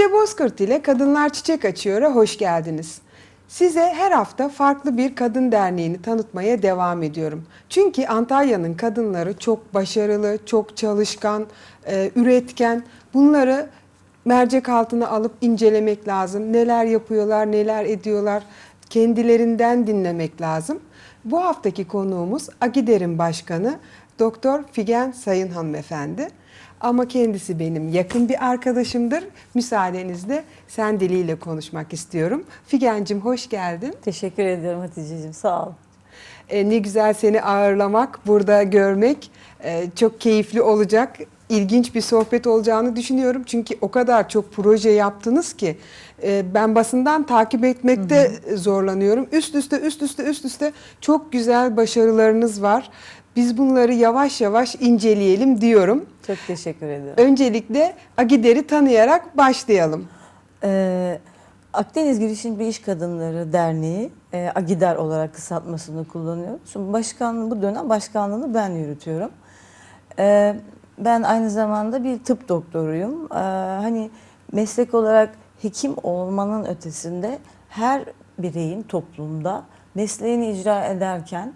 Hatice Bozkurt ile Kadınlar Çiçek Açıyor'a hoş geldiniz. Size her hafta farklı bir kadın derneğini tanıtmaya devam ediyorum. Çünkü Antalya'nın kadınları çok başarılı, çok çalışkan, e, üretken. Bunları mercek altına alıp incelemek lazım. Neler yapıyorlar, neler ediyorlar kendilerinden dinlemek lazım. Bu haftaki konuğumuz Agider'in başkanı Doktor Figen Sayın hanımefendi. Ama kendisi benim yakın bir arkadaşımdır. Müsaadenizle sen diliyle konuşmak istiyorum. Figen'cim hoş geldin. Teşekkür ediyorum Hatice'ciğim sağ ol. Ee, ne güzel seni ağırlamak, burada görmek e, çok keyifli olacak. İlginç bir sohbet olacağını düşünüyorum. Çünkü o kadar çok proje yaptınız ki e, ben basından takip etmekte zorlanıyorum. Üst üste üst üste üst üste çok güzel başarılarınız var. Biz bunları yavaş yavaş inceleyelim diyorum. Çok teşekkür ediyorum. Öncelikle Agider'i tanıyarak başlayalım. Ee, Akdeniz Girişimci İş Kadınları Derneği e, Agidar olarak kısaltmasını kullanıyoruz. Şimdi başkanlığı bu dönem başkanlığını ben yürütüyorum. Ee, ben aynı zamanda bir tıp doktoruyum. Ee, hani meslek olarak hekim olmanın ötesinde her bireyin toplumda mesleğini icra ederken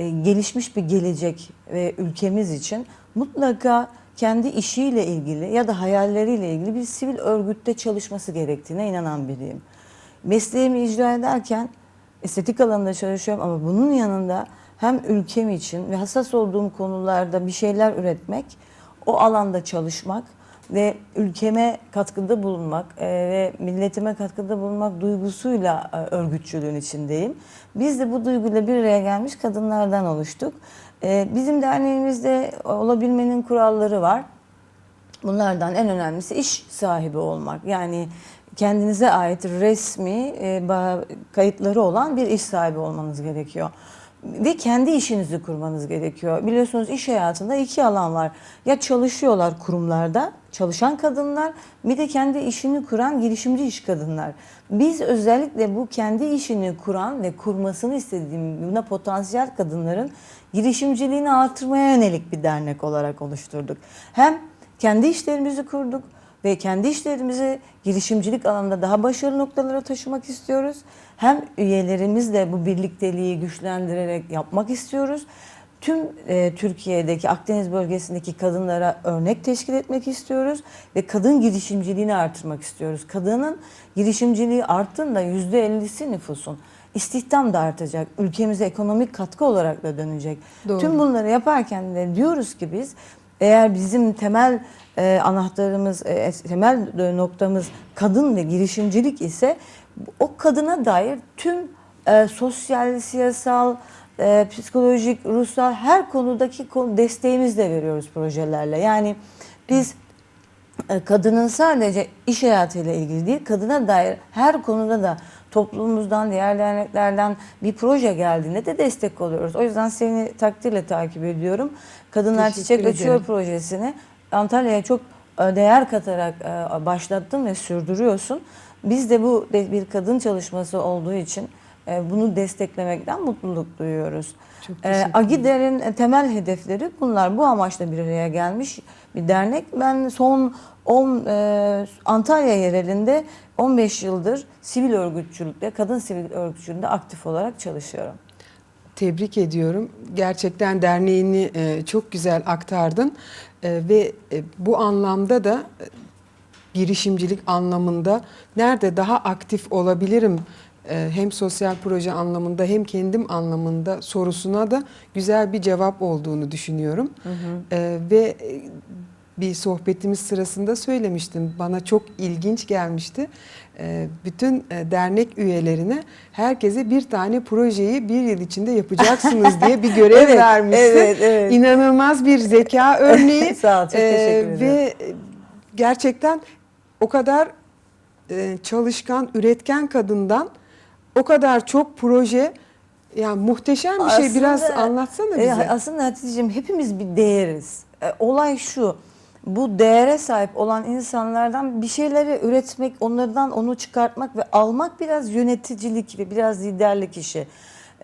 e, gelişmiş bir gelecek ve ülkemiz için mutlaka kendi işiyle ilgili ya da hayalleriyle ilgili bir sivil örgütte çalışması gerektiğine inanan biriyim. Mesleğimi icra ederken estetik alanında çalışıyorum ama bunun yanında hem ülkem için ve hassas olduğum konularda bir şeyler üretmek, o alanda çalışmak ve ülkeme katkıda bulunmak e, ve milletime katkıda bulunmak duygusuyla e, örgütçülüğün içindeyim. Biz de bu duyguyla bir araya gelmiş kadınlardan oluştuk. E, Bizim derneğimizde olabilmenin kuralları var. Bunlardan en önemlisi iş sahibi olmak. Yani kendinize ait resmi e, kayıtları olan bir iş sahibi olmanız gerekiyor. Ve kendi işinizi kurmanız gerekiyor. Biliyorsunuz iş hayatında iki alan var. Ya çalışıyorlar kurumlarda, çalışan kadınlar, bir de kendi işini kuran girişimci iş kadınlar. Biz özellikle bu kendi işini kuran ve kurmasını istediğim buna potansiyel kadınların girişimciliğini artırmaya yönelik bir dernek olarak oluşturduk. Hem kendi işlerimizi kurduk ve kendi işlerimizi girişimcilik alanında daha başarılı noktalara taşımak istiyoruz. Hem üyelerimizle bu birlikteliği güçlendirerek yapmak istiyoruz. Tüm e, Türkiye'deki Akdeniz bölgesindeki kadınlara örnek teşkil etmek istiyoruz ve kadın girişimciliğini artırmak istiyoruz. Kadının girişimciliği arttığında %50'si nüfusun istihdam da artacak. Ülkemize ekonomik katkı olarak da dönecek. Doğru. Tüm bunları yaparken de diyoruz ki biz eğer bizim temel e, anahtarımız, e, temel noktamız kadın ve girişimcilik ise o kadına dair tüm e, sosyal, siyasal, e, psikolojik, ruhsal her konudaki konu, desteğimizi de veriyoruz projelerle. Yani biz e, kadının sadece iş hayatıyla ilgili değil, kadına dair her konuda da toplumumuzdan, diğer derneklerden bir proje geldiğinde de destek oluyoruz. O yüzden seni takdirle takip ediyorum. Kadınlar Teşekkür Çiçek Açıyor projesini Antalya'ya çok e, değer katarak e, başlattın ve sürdürüyorsun. Biz de bu bir kadın çalışması olduğu için e, bunu desteklemekten mutluluk duyuyoruz. E. Agider'in temel hedefleri bunlar. Bu amaçla bir araya gelmiş bir dernek. Ben son 10 e, Antalya yerelinde 15 yıldır sivil örgütçülükte, kadın sivil örgütçülüğünde aktif olarak çalışıyorum. Tebrik ediyorum. Gerçekten derneğini e, çok güzel aktardın E, ve e, bu anlamda da e, girişimcilik anlamında nerede daha aktif olabilirim e, hem sosyal proje anlamında hem kendim anlamında sorusuna da güzel bir cevap olduğunu düşünüyorum. E, ve e, bir sohbetimiz sırasında söylemiştim. Bana çok ilginç gelmişti. E, Bütün dernek üyelerine herkese bir tane projeyi bir yıl içinde yapacaksınız diye bir görev Evet, vermişsin. evet, evet. İnanılmaz bir zeka örneği. Sağ ol, çok teşekkür ederim. Ve gerçekten o kadar e, çalışkan, üretken kadından o kadar çok proje yani muhteşem bir şey. Biraz Aslında- anlatsana E, bize. aslında Hatice'ciğim hepimiz bir değeriz. E, olay şu. Bu değere sahip olan insanlardan bir şeyleri üretmek, onlardan onu çıkartmak ve almak biraz yöneticilik ve biraz liderlik işi.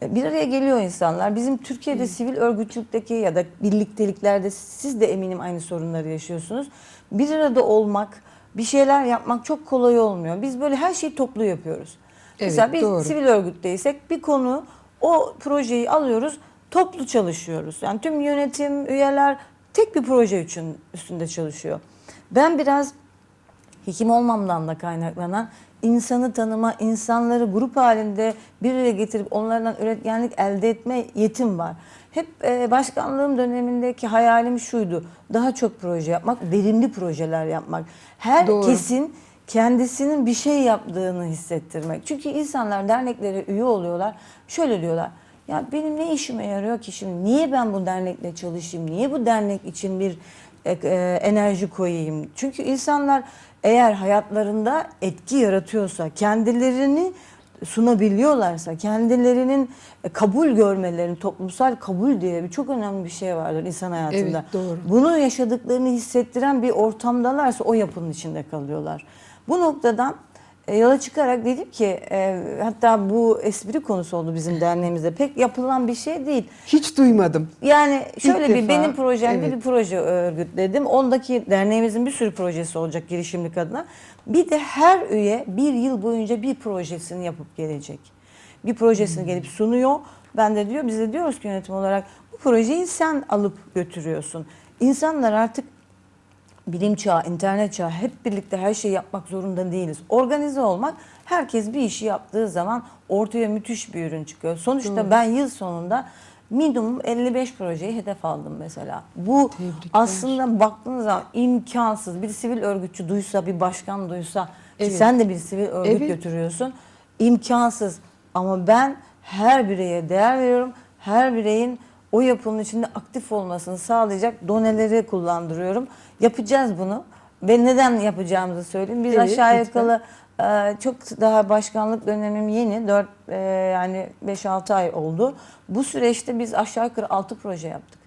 E, Bir araya geliyor insanlar. Bizim Türkiye'de sivil örgütçülükteki ya da birlikteliklerde siz de eminim aynı sorunları yaşıyorsunuz. Bir arada olmak, bir şeyler yapmak çok kolay olmuyor. Biz böyle her şeyi toplu yapıyoruz. Evet, Mesela biz doğru. sivil örgütteysek bir konu o projeyi alıyoruz toplu çalışıyoruz. Yani tüm yönetim üyeler tek bir proje için üstünde çalışıyor. Ben biraz hekim olmamdan da kaynaklanan insanı tanıma, insanları grup halinde bir araya getirip onlardan üretkenlik elde etme yetim var. Hep e, başkanlığım dönemindeki hayalim şuydu. Daha çok proje yapmak, verimli projeler yapmak. Herkesin kendisinin bir şey yaptığını hissettirmek. Çünkü insanlar derneklere üye oluyorlar. Şöyle diyorlar. Ya benim ne işime yarıyor ki şimdi? Niye ben bu dernekle çalışayım? Niye bu dernek için bir e, e, enerji koyayım? Çünkü insanlar eğer hayatlarında etki yaratıyorsa, kendilerini sunabiliyorlarsa, kendilerinin e, kabul görmelerini, toplumsal kabul diye bir çok önemli bir şey vardır insan hayatında. Evet, doğru. Bunu yaşadıklarını hissettiren bir ortamdalarsa o yapının içinde kalıyorlar. Bu noktadan yola çıkarak dedim ki e, hatta bu espri konusu oldu bizim derneğimizde. Pek yapılan bir şey değil. Hiç duymadım. Yani şöyle bir defa, benim projemde evet. bir proje örgütledim. Ondaki derneğimizin bir sürü projesi olacak girişimlik adına. Bir de her üye bir yıl boyunca bir projesini yapıp gelecek. Bir projesini Hmm. gelip sunuyor. Ben de diyor, biz de diyoruz ki yönetim olarak bu projeyi sen alıp götürüyorsun. İnsanlar artık bilim çağı, internet çağı hep birlikte her şeyi yapmak zorunda değiliz. Organize olmak, herkes bir işi yaptığı zaman ortaya müthiş bir ürün çıkıyor. Sonuçta Doğru. ben yıl sonunda minimum 55 projeyi hedef aldım mesela. Bu Tebrikler. aslında baktığınız zaman imkansız. Bir sivil örgütçü duysa, bir başkan duysa, Evet. sen de bir sivil örgüt Evet. götürüyorsun. İmkansız. Ama ben her bireye değer veriyorum. Her bireyin o yapının içinde aktif olmasını sağlayacak doneleri kullandırıyorum. Yapacağız bunu. Ve neden yapacağımızı söyleyeyim. Biz Evet, aşağı yukarı e, çok daha başkanlık dönemim yeni. 4 yani 5-6 ay oldu. Bu süreçte biz aşağı yukarı 6 proje yaptık.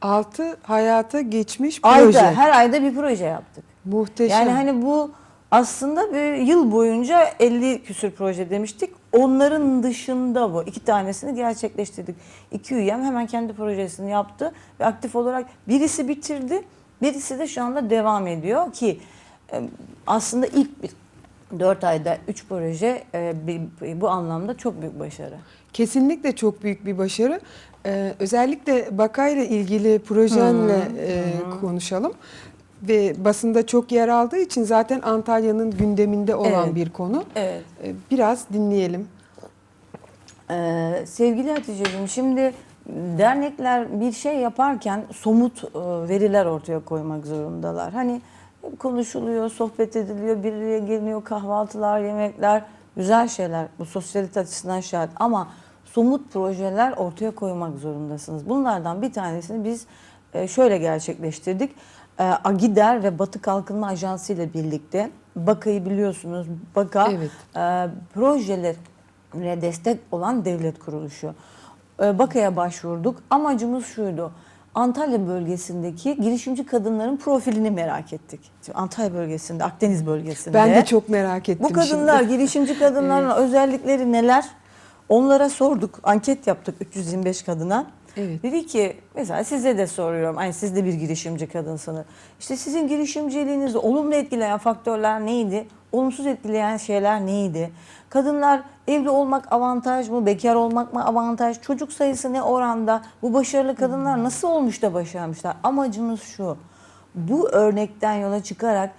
Altı hayata geçmiş proje. Ayda, her ayda bir proje yaptık. Muhteşem. Yani hani bu aslında bir yıl boyunca 50 küsür proje demiştik. Onların dışında bu. iki tanesini gerçekleştirdik. İki üyem hemen kendi projesini yaptı ve aktif olarak birisi bitirdi. Birisi de şu anda devam ediyor ki e, aslında ilk bir 4 ayda 3 proje e, bu anlamda çok büyük başarı. Kesinlikle çok büyük bir başarı. Ee, özellikle Bakay'la ilgili projenle e, konuşalım. Ve basında çok yer aldığı için zaten Antalya'nın gündeminde olan Evet. bir konu. Evet. Ee, biraz dinleyelim. Ee, sevgili Hatice'ciğim şimdi dernekler bir şey yaparken somut e, veriler ortaya koymak zorundalar. Hani konuşuluyor, sohbet ediliyor, bir araya geliniyor, kahvaltılar, yemekler, güzel şeyler. Bu sosyalite açısından şart ama somut projeler ortaya koymak zorundasınız. Bunlardan bir tanesini biz e, şöyle gerçekleştirdik. E, Agider ve Batı Kalkınma Ajansı ile birlikte BAKA'yı biliyorsunuz. BAKA Evet. e, projeler ve destek olan devlet kuruluşu. Ee, BAKA'ya başvurduk. Amacımız şuydu. Antalya bölgesindeki girişimci kadınların profilini merak ettik. Şimdi Antalya bölgesinde, Akdeniz bölgesinde. Ben de çok merak ettim Bu kadınlar, şimdi. girişimci kadınların özellikleri neler? Onlara sorduk, anket yaptık 325 kadına. Evet. Dedi ki mesela size de soruyorum. Hani siz de bir girişimci kadınsınız. İşte sizin girişimciliğinizi olumlu etkileyen faktörler neydi? Olumsuz etkileyen şeyler neydi? Kadınlar evli olmak avantaj mı? Bekar olmak mı avantaj? Çocuk sayısı ne oranda? Bu başarılı kadınlar nasıl olmuş da başarmışlar? Amacımız şu. Bu örnekten yola çıkarak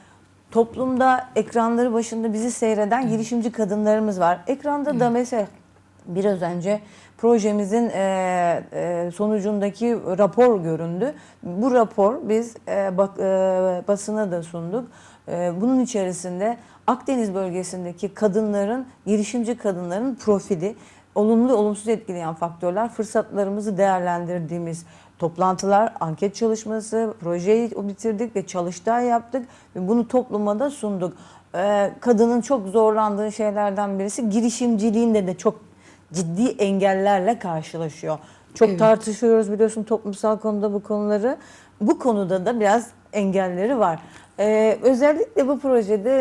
toplumda ekranları başında bizi seyreden girişimci kadınlarımız var. Ekranda da mesela biraz önce projemizin e, e, sonucundaki rapor göründü. Bu rapor biz e, basına da sunduk. Bunun içerisinde Akdeniz bölgesindeki kadınların, girişimci kadınların profili, olumlu olumsuz etkileyen faktörler, fırsatlarımızı değerlendirdiğimiz toplantılar, anket çalışması, projeyi bitirdik ve çalıştay yaptık ve bunu topluma da sunduk. Kadının çok zorlandığı şeylerden birisi girişimciliğinde de çok ciddi engellerle karşılaşıyor. Çok Evet. tartışıyoruz biliyorsun toplumsal konuda bu konuları. Bu konuda da biraz engelleri var. Ee, özellikle bu projede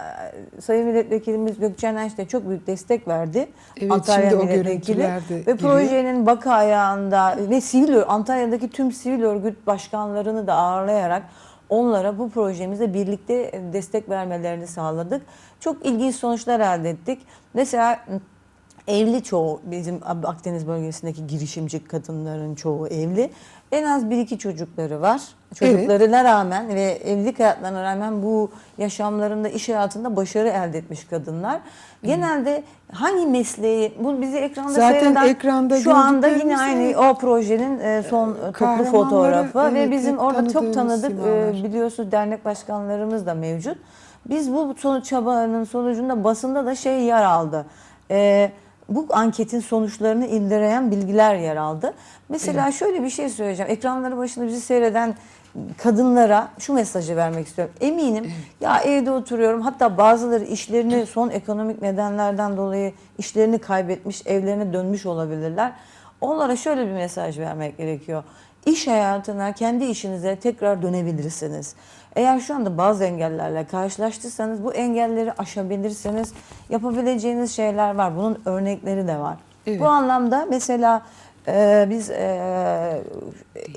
e, Sayın Milletvekilimiz Gökçen Enş de çok büyük destek verdi. Evet, Antalya şimdi Milletvekili. Ve giriyor. projenin baka ayağında ve sivil Antalya'daki tüm sivil örgüt başkanlarını da ağırlayarak onlara bu projemizde birlikte destek vermelerini sağladık. Çok ilginç sonuçlar elde ettik. Mesela Evli çoğu bizim Akdeniz bölgesindeki girişimci kadınların çoğu evli. En az bir iki çocukları var. Çocuklarına rağmen ve evlilik hayatlarına rağmen bu yaşamlarında, iş hayatında başarı elde etmiş kadınlar. Genelde hangi mesleği, bu bizi ekranda Zaten seyreden ekranda şu anda yine aynı evet. o projenin e, son toplu kahramanları, fotoğrafı ve evet, bizim hep orada çok tanıdık e, simalar. biliyorsunuz dernek başkanlarımız da mevcut. Biz bu sonuç çabanın sonucunda basında da şey yer aldı. Ee, bu anketin sonuçlarını indireyen bilgiler yer aldı. Mesela şöyle bir şey söyleyeceğim. Ekranları başında bizi seyreden kadınlara şu mesajı vermek istiyorum. Eminim ya evde oturuyorum hatta bazıları işlerini son ekonomik nedenlerden dolayı işlerini kaybetmiş, evlerine dönmüş olabilirler. Onlara şöyle bir mesaj vermek gerekiyor. İş hayatına, kendi işinize tekrar dönebilirsiniz. Eğer şu anda bazı engellerle karşılaştıysanız bu engelleri aşabilirsiniz. Yapabileceğiniz şeyler var. Bunun örnekleri de var. Evet. Bu anlamda mesela e, biz e,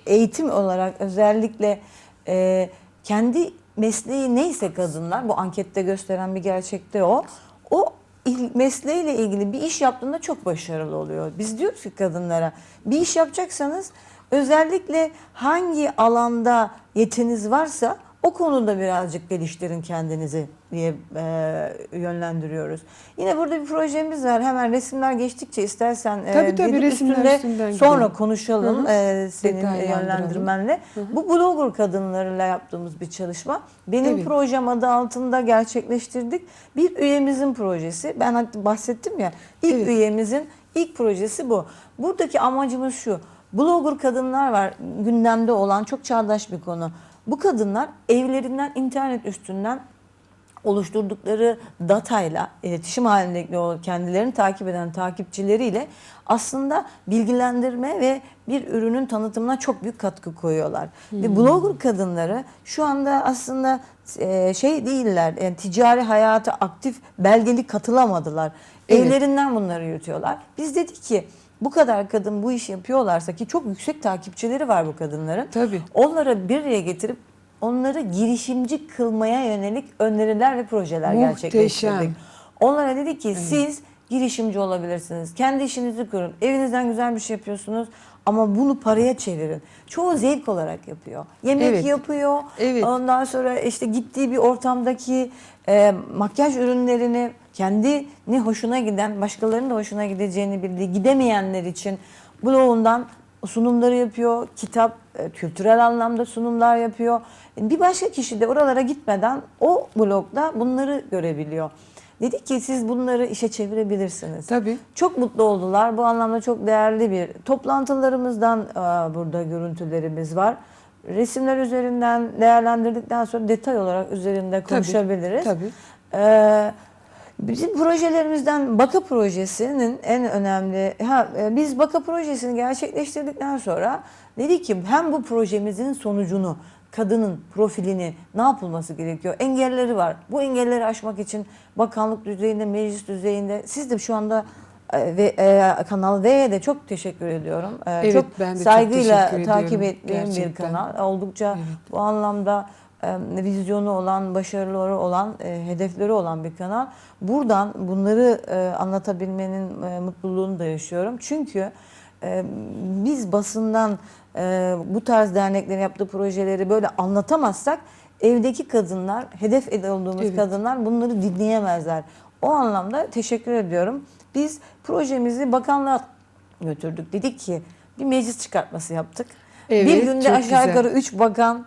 eğitim olarak özellikle e, kendi mesleği neyse kadınlar bu ankette gösteren bir gerçekte o. O il- mesleğiyle ilgili bir iş yaptığında çok başarılı oluyor. Biz diyoruz ki kadınlara bir iş yapacaksanız özellikle hangi alanda yetiniz varsa o konuda birazcık geliştirin kendinizi diye e, yönlendiriyoruz. Yine burada bir projemiz var. Hemen resimler geçtikçe istersen e, Tabii, tabii, resimler üstünde sonra gidelim. konuşalım Hı hı. e, senin yönlendirmenle. Bu blogger kadınlarıyla yaptığımız bir çalışma. Benim Evet. projem adı altında gerçekleştirdik. Bir üyemizin projesi. Ben hatta bahsettim ya. ilk Evet. üyemizin ilk projesi bu. Buradaki amacımız şu. Blogger kadınlar var gündemde olan çok çağdaş bir konu. Bu kadınlar evlerinden internet üstünden oluşturdukları datayla iletişim halindeki o kendilerini takip eden takipçileriyle aslında bilgilendirme ve bir ürünün tanıtımına çok büyük katkı koyuyorlar. Ve blogger kadınları şu anda aslında e, şey değiller, yani ticari hayata aktif belgeli katılamadılar. Evet. Evlerinden bunları yürütüyorlar. Biz dedik ki bu kadar kadın bu işi yapıyorlarsa ki çok yüksek takipçileri var bu kadınların. Tabii. Onları bir araya getirip onları girişimci kılmaya yönelik öneriler ve projeler Muhteşem. gerçekleştirdik. Onlara dedik ki siz girişimci olabilirsiniz. Kendi işinizi kurun. Evinizden güzel bir şey yapıyorsunuz ama bunu paraya çevirin. Çoğu zevk olarak yapıyor. Yemek Evet. yapıyor. Evet. Ondan sonra işte gittiği bir ortamdaki e, makyaj ürünlerini kendini hoşuna giden, başkalarının da hoşuna gideceğini bildiği, gidemeyenler için blogundan sunumları yapıyor. Kitap, e, kültürel anlamda sunumlar yapıyor. Bir başka kişi de oralara gitmeden o blogda bunları görebiliyor. Dedik ki siz bunları işe çevirebilirsiniz. Tabii. Çok mutlu oldular. Bu anlamda çok değerli bir toplantılarımızdan e, burada görüntülerimiz var. Resimler üzerinden değerlendirdikten sonra detay olarak üzerinde Tabii, konuşabiliriz. tabii. Ee, bizim projelerimizden Baka projesinin en önemli, ha, e, biz Baka projesini gerçekleştirdikten sonra dedik ki hem bu projemizin sonucunu, kadının profilini ne yapılması gerekiyor? Engelleri var. Bu engelleri aşmak için bakanlık düzeyinde, meclis düzeyinde siz de şu anda e, ve e, Kanal V'ye de çok teşekkür ediyorum. E, Evet, çok ben de çok saygıyla teşekkür takip ettiğim bir kanal. Oldukça Evet. bu anlamda e, vizyonu olan, başarıları olan, e, hedefleri olan bir kanal. Buradan bunları e, anlatabilmenin e, mutluluğunu da yaşıyorum. Çünkü e, biz basından e, bu tarz derneklerin yaptığı projeleri böyle anlatamazsak evdeki kadınlar, hedef olduğumuz Evet. kadınlar bunları dinleyemezler. O anlamda teşekkür ediyorum. Biz projemizi bakanlığa götürdük. Dedik ki bir meclis çıkartması yaptık. Evet, bir günde aşağı güzel. yukarı 3 bakan,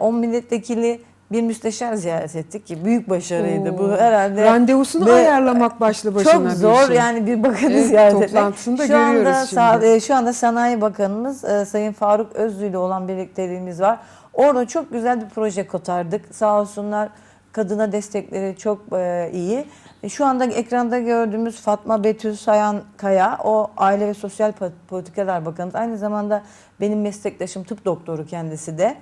10 milletvekili, bir müsteşar ziyaret ettik ki büyük başarıydı. Bu Oo. herhalde Randevusunu Ve- ayarlamak başlı başına çok bir zor şey. yani bir bakanı Evet, ziyaret etmek. toplantısını da şu anda görüyoruz şimdi. sa- e, şu anda Sanayi Bakanımız e, Sayın Faruk Özlü ile olan birlikteliğimiz var. Orada çok güzel bir proje kotardık. Sağ olsunlar kadına destekleri çok e, iyi. E, Şu anda ekranda gördüğümüz Fatma Betül Sayan Kaya, o Aile ve Sosyal Po- Politikalar Bakanı. Aynı zamanda benim meslektaşım tıp doktoru kendisi de.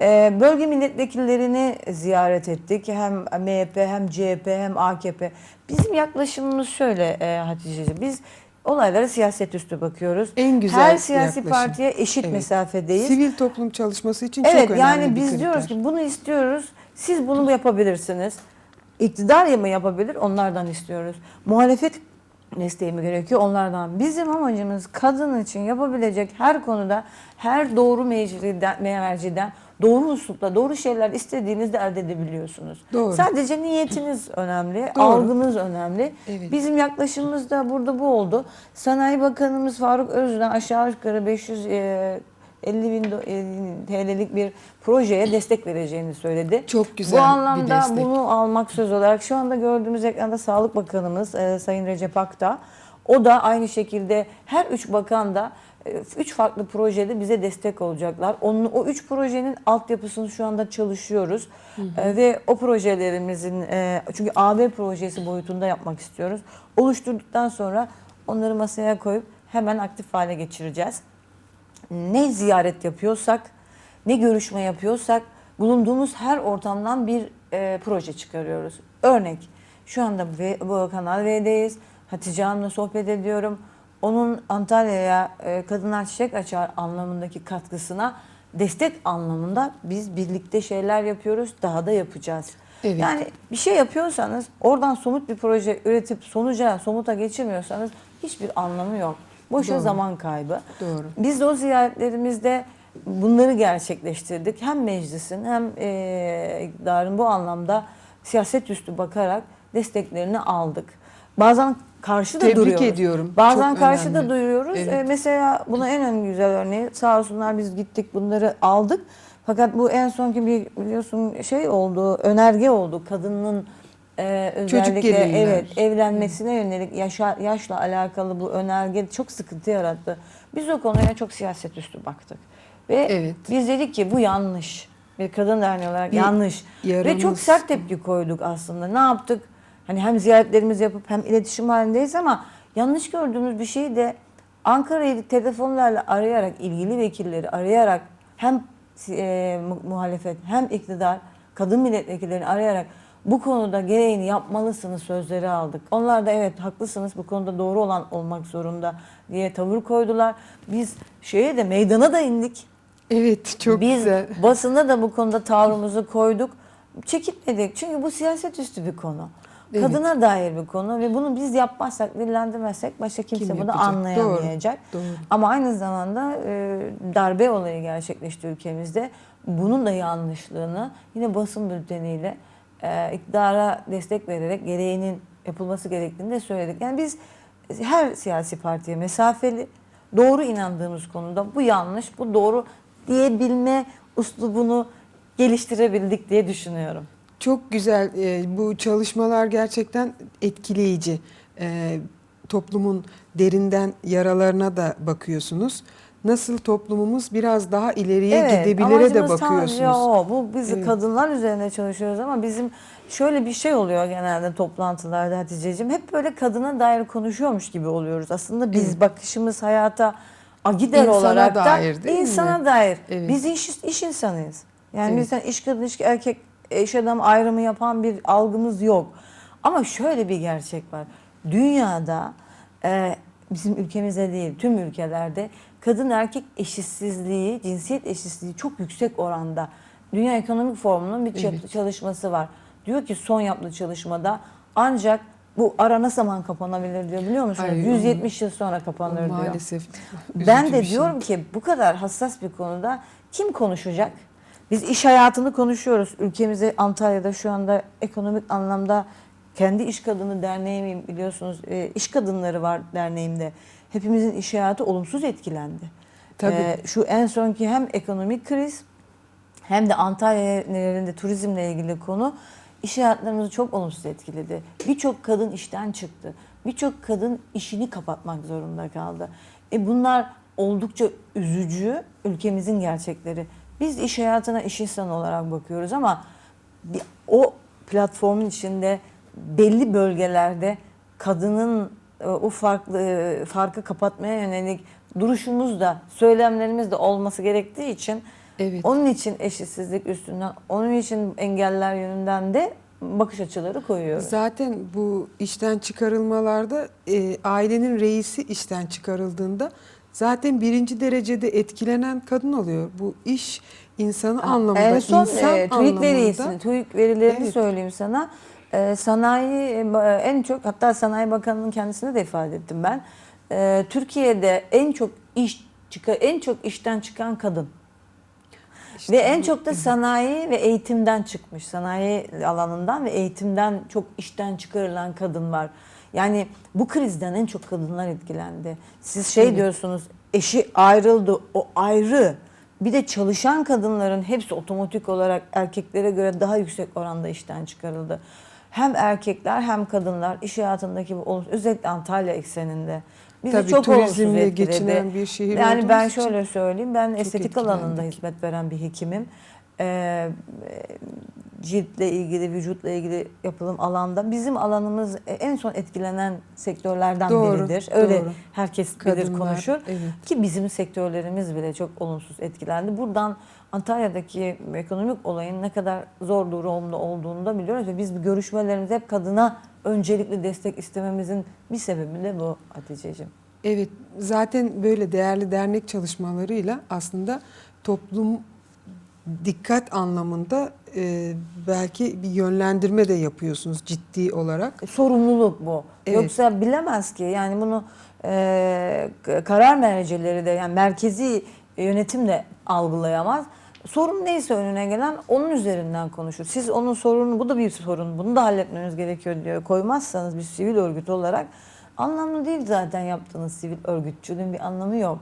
E, bölge milletvekillerini ziyaret ettik. Hem MHP hem CHP hem AKP. Bizim yaklaşımımız şöyle e, Hatice'ciğim. Biz olaylara siyaset üstü bakıyoruz. En güzel Her siyasi yaklaşım. partiye eşit Evet. mesafedeyiz. Sivil toplum çalışması için Evet çok önemli yani bir biz kriter. diyoruz ki bunu istiyoruz. Siz bunu yapabilirsiniz. İktidar mı yapabilir? Onlardan istiyoruz. Muhalefet desteği mi gerekiyor? Onlardan. Bizim amacımız kadın için yapabilecek her konuda her doğru mecliden, merciden doğru uslupla doğru şeyler istediğinizde elde edebiliyorsunuz. Doğru. Sadece niyetiniz önemli, Doğru. algınız önemli. Evet. Bizim yaklaşımımız da burada bu oldu. Sanayi Bakanımız Faruk Özden aşağı yukarı 500 e, 50 bin e, TL'lik bir projeye destek vereceğini söyledi. Çok güzel Bu bir anlamda destek. bunu almak söz olarak şu anda gördüğümüz ekranda Sağlık Bakanımız e, Sayın Recep Akta o da aynı şekilde her üç bakan da e, üç farklı projede bize destek olacaklar. Onun, o üç projenin altyapısını şu anda çalışıyoruz. E, ve o projelerimizin çünkü AB projesi boyutunda yapmak istiyoruz. Oluşturduktan sonra onları masaya koyup hemen aktif hale geçireceğiz ne ziyaret yapıyorsak, ne görüşme yapıyorsak bulunduğumuz her ortamdan bir e, proje çıkarıyoruz. Örnek şu anda V- bu Kanal V'deyiz. Hatice Hanım'la sohbet ediyorum. Onun Antalya'ya e, Kadınlar Çiçek Açar anlamındaki katkısına destek anlamında biz birlikte şeyler yapıyoruz. Daha da yapacağız. Evet. Yani bir şey yapıyorsanız oradan somut bir proje üretip sonuca, somuta geçirmiyorsanız hiçbir anlamı yok. Boşa Doğru. zaman kaybı. Doğru. Biz de o ziyaretlerimizde bunları gerçekleştirdik. Hem meclisin hem e, iktidarın bu anlamda siyaset üstü bakarak desteklerini aldık. Bazen karşı da Tebrik duruyoruz. ediyorum. Bazen Çok karşı önemli. da duyuyoruz. Evet. E, mesela buna en en güzel örneği sağ olsunlar biz gittik bunları aldık. Fakat bu en sonki bir biliyorsun şey oldu, önerge oldu. Kadının e, özellikle gelinler. evet evlenmesine yönelik yaşa, yaşla alakalı bu önerge çok sıkıntı yarattı. Biz o konuya çok siyaset üstü baktık. Ve Evet. biz dedik ki bu yanlış. Bir kadın derneği olarak Bir yanlış. Ve çok sert tepki koyduk aslında. Ne yaptık? Hani hem ziyaretlerimizi yapıp hem iletişim halindeyiz ama yanlış gördüğümüz bir şeyi de Ankara'yı telefonlarla arayarak, ilgili vekilleri arayarak hem e, mu- muhalefet hem iktidar, kadın milletvekillerini arayarak bu konuda gereğini yapmalısınız sözleri aldık. Onlar da evet haklısınız bu konuda doğru olan olmak zorunda diye tavır koydular. Biz şeye de meydana da indik. Evet çok Biz güzel. basında da bu konuda tavrımızı koyduk. Çekinmedik çünkü bu siyaset üstü bir konu. Evet. Kadına dair bir konu ve bunu biz yapmazsak, dillendirmezsek başka kimse Kim bunu yapacak? anlayamayacak. Doğru, doğru. Ama aynı zamanda e, darbe olayı gerçekleşti ülkemizde. Bunun da yanlışlığını yine basın bülteniyle e, iktidara destek vererek gereğinin yapılması gerektiğini de söyledik. Yani biz her siyasi partiye mesafeli, doğru inandığımız konuda bu yanlış, bu doğru diyebilme uslubunu geliştirebildik diye düşünüyorum. Çok güzel. e, bu çalışmalar gerçekten etkileyici. E, toplumun derinden yaralarına da bakıyorsunuz. Nasıl toplumumuz biraz daha ileriye gidebilire de bakıyorsunuz. o. Bu biz Evet. kadınlar üzerine çalışıyoruz ama bizim şöyle bir şey oluyor genelde toplantılarda Hatice'cim. Hep böyle kadına dair konuşuyormuş gibi oluyoruz. Aslında biz Evet. bakışımız hayata agider İnsana olarak dair da değil mi? insana dair. Evet. Biz iş, iş insanıyız. Yani Evet. bizden iş kadın, iş erkek, iş adam ayrımı yapan bir algımız yok. Ama şöyle bir gerçek var. Dünyada e, bizim ülkemizde değil tüm ülkelerde kadın erkek eşitsizliği, cinsiyet eşitsizliği çok yüksek oranda. Dünya Ekonomik Forumu'nun bir Evet. çalışması var. Diyor ki son yaptığı çalışmada ancak bu ara ne zaman kapanabilir diyor biliyor musunuz? Ay, 170 yıl sonra kapanır diyor. Maalesef. Ben de şey. diyorum ki bu kadar hassas bir konuda kim konuşacak? Biz iş hayatını konuşuyoruz. Ülkemizde Antalya'da şu anda ekonomik anlamda kendi iş kadını derneğim biliyorsunuz e, iş kadınları var derneğimde. Hepimizin iş hayatı olumsuz etkilendi. Tabii. E, şu en sonki hem ekonomik kriz hem de Antalya nelerinde turizmle ilgili konu iş hayatlarımızı çok olumsuz etkiledi. Birçok kadın işten çıktı. Birçok kadın işini kapatmak zorunda kaldı. E bunlar oldukça üzücü ülkemizin gerçekleri. Biz iş hayatına iş insanı olarak bakıyoruz ama o platformun içinde belli bölgelerde kadının o farklı e, farkı kapatmaya yönelik duruşumuz da söylemlerimiz de olması gerektiği için Evet. onun için eşitsizlik üstünden, onun için engeller yönünden de bakış açıları koyuyoruz. Zaten bu işten çıkarılmalarda e, ailenin reisi işten çıkarıldığında zaten birinci derecede etkilenen kadın oluyor. Bu iş insanı anlamında, en son insan e, TÜİK anlamında. verisini, TÜİK verilerini Evet. söyleyeyim sana. E, sanayi en çok hatta Sanayi Bakanı'nın kendisine de ifade ettim ben. E, Türkiye'de en çok iş çıkar en çok işten çıkan kadın. İşte ve en çok da sanayi ve eğitimden çıkmış. Sanayi alanından ve eğitimden çok işten çıkarılan kadın var. Yani bu krizden en çok kadınlar etkilendi. Siz şey Evet. diyorsunuz eşi ayrıldı o ayrı. Bir de çalışan kadınların hepsi otomatik olarak erkeklere göre daha yüksek oranda işten çıkarıldı. Hem erkekler hem kadınlar iş hayatındaki bu olumsuz, özellikle Antalya ekseninde bizi Tabii, çok olumsuz etkiledi. geçinen bir şehir Yani ben şöyle söyleyeyim ben estetik etkilendik. alanında hizmet veren bir hekimim. Ee, ciltle ilgili, vücutla ilgili yapılım alanda bizim alanımız en son etkilenen sektörlerden Doğru, biridir. Öyle doğru. herkes bilir Kadınlar, konuşur. evet. Ki bizim sektörlerimiz bile çok olumsuz etkilendi. Buradan Antalya'daki ekonomik olayın ne kadar zor durumda olduğunu da biliyoruz ve biz görüşmelerimiz hep kadına öncelikli destek istememizin bir sebebi de bu Hatice'ciğim. Evet, zaten böyle değerli dernek çalışmalarıyla aslında toplum dikkat anlamında e, belki bir yönlendirme de yapıyorsunuz ciddi olarak. sorumluluk bu. Evet. Yoksa bilemez ki yani bunu e, karar mercileri de yani merkezi yönetim de algılayamaz. Sorun neyse önüne gelen onun üzerinden konuşur. Siz onun sorunu bu da bir sorun bunu da halletmeniz gerekiyor diyor. Koymazsanız bir sivil örgüt olarak anlamlı değil zaten yaptığınız sivil örgütçülüğün bir anlamı yok.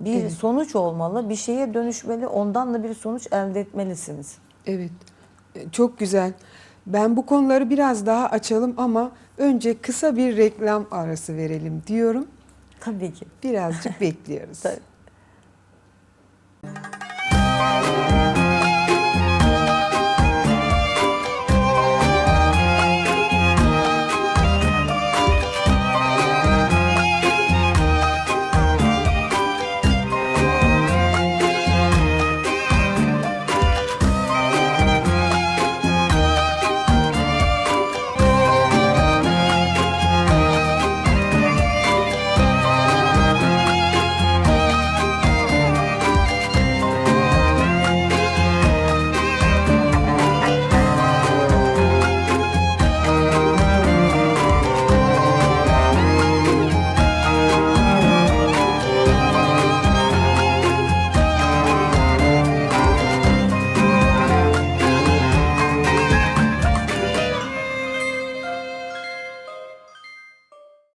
Bir Evet. sonuç olmalı, bir şeye dönüşmeli, ondan da bir sonuç elde etmelisiniz. Evet, e, çok güzel. Ben bu konuları biraz daha açalım ama önce kısa bir reklam arası verelim diyorum. Tabii ki. Birazcık bekliyoruz. Tabii. Música